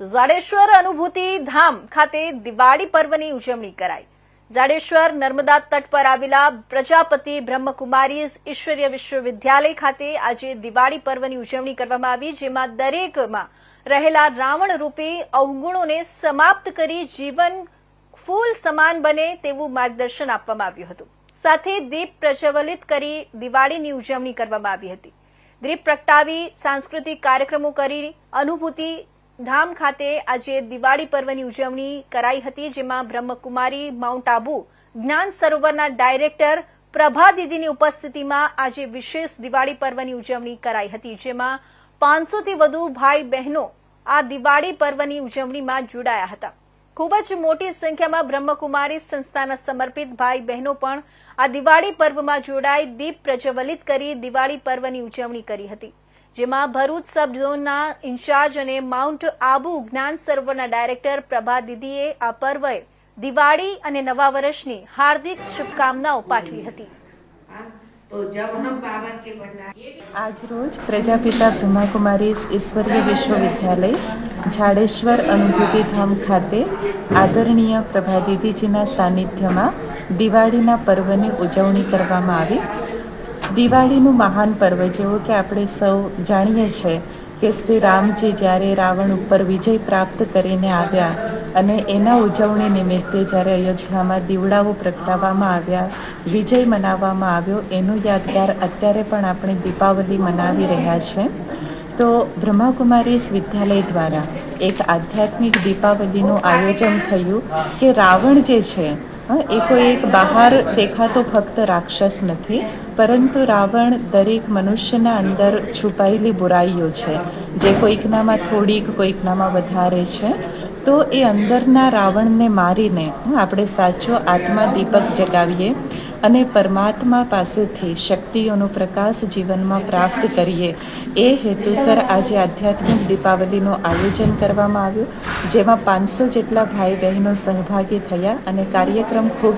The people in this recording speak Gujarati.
ઝાડેશ્વર અનુભૂતિ ધામ ખાતે દિવાળી પર્વની ઉજવણી કરાઈ. જાડેશ્વર નર્મદા તટ પર આવેલા પ્રજાપતિ બ્રહ્મકુમારી ઈશ્વરીય વિશ્વવિદ્યાલય ખાતે આજે દિવાળી પર્વની ઉજવણી કરવામાં આવી, જેમાં દરેકમાં રહેલા રાવણ રૂપી અવગુણોને સમાપ્ત કરી જીવન ફૂલ સમાન બને તેવું માર્ગદર્શન આપવામાં આવ્યું હતું. સાથે દીપ પ્રજ્વલિત કરી દિવાળીની ઉજવણી કરવામાં આવી હતી. દીપ પ્રગટાવી સાંસ્કૃતિક કાર્યક્રમો કરી અનુભૂતિ ધામ ખાતે આજે દિવાળી પર્વની ઉજવણી કરાઈ હતી, જેમાં બ્રહ્મકુમારી, માઉન્ટ આબુ, જ્ઞાન સરોવરના ડાયરેક્ટર પ્રભા દીદીની ઉપસ્થિતિમાં આજે વિશેષ દિવાળી પર્વની ઉજવણી કરાઈ હતી, જેમાં પાંચસોથી વધુ ભાઈ બહેનો આ દિવાળી પર્વની ઉજવણીમાં જોડાયા હતા. ખૂબ જ મોટી સંખ્યામાં બ્રહ્મકુમારી સંસ્થાના સમર્પિત ભાઈ બહેનો પણ આ દિવાળી પર્વમાં જોડાઈ દીપ પ્રજ્વલિત કરી દિવાળી પર્વની ઉજવણી કરી હતી. જેમાં ભરૂચ સબ ઝોનના ઇન્ચાર્જ અને માઉન્ટ આબુ જ્ઞાન સર્વના ડાયરેક્ટર પ્રભા દીદીએ આ પર્વે દિવાળી અને નવા વર્ષની હાર્દિક શુભકામનાઓ પાઠવી હતી. આજ રોજ પ્રજાપિતા બ્રહ્માકુમારી ઈશ્વરીય વિશ્વવિદ્યાલય જાડેશ્વર અનુભૂતિ ધામ ખાતે આદરણીય પ્રભા દીદીજીના સાનિધ્યમાં દિવાળીના પર્વની ઉજવણી કરવામાં આવી. દિવાળીનું મહાન પર્વ જેવો કે આપણે સૌ જાણીએ છીએ કે શ્રી રામજી જ્યારે રાવણ ઉપર વિજય પ્રાપ્ત કરીને આવ્યા અને એના ઉજવણી નિમિત્તે જ્યારે અયોધ્યામાં દીવડાઓ પ્રગટાવવામાં આવ્યા, વિજય મનાવવામાં આવ્યો, એનું યાદગાર અત્યારે પણ આપણે દીપાવલી મનાવી રહ્યા છે તો બ્રહ્માકુમારીસ વિદ્યાલય દ્વારા એક આધ્યાત્મિક દીપાવલીનું આયોજન થયું કે રાવણ જે છે હા, એ કોઈ એક બહાર દેખાતો ફક્ત રાક્ષસ નથી પરંતુ રાવણ દરેક મનુષ્યના અંદર છુપાયેલી બુરાઈઓ છે. જે કોઈકનામાં થોડીક કોઈકનામાં વધારે છે. તો એ અંદરના રાવણને મારીને આપણે સાચો આત્મા દીપક જગાવીએ અને પરમાત્મા પાસેથી શક્તિઓનો પ્રકાશ જીવનમાં પ્રાપ્ત કરીએ. એ હેતુસર આજે આધ્યાત્મિક દીપાવલીનું આયોજન કરવામાં આવ્યું, જેમાં પાંચસો જેટલા ભાઈ બહેનો સહભાગી થયા અને કાર્યક્રમ ખૂબ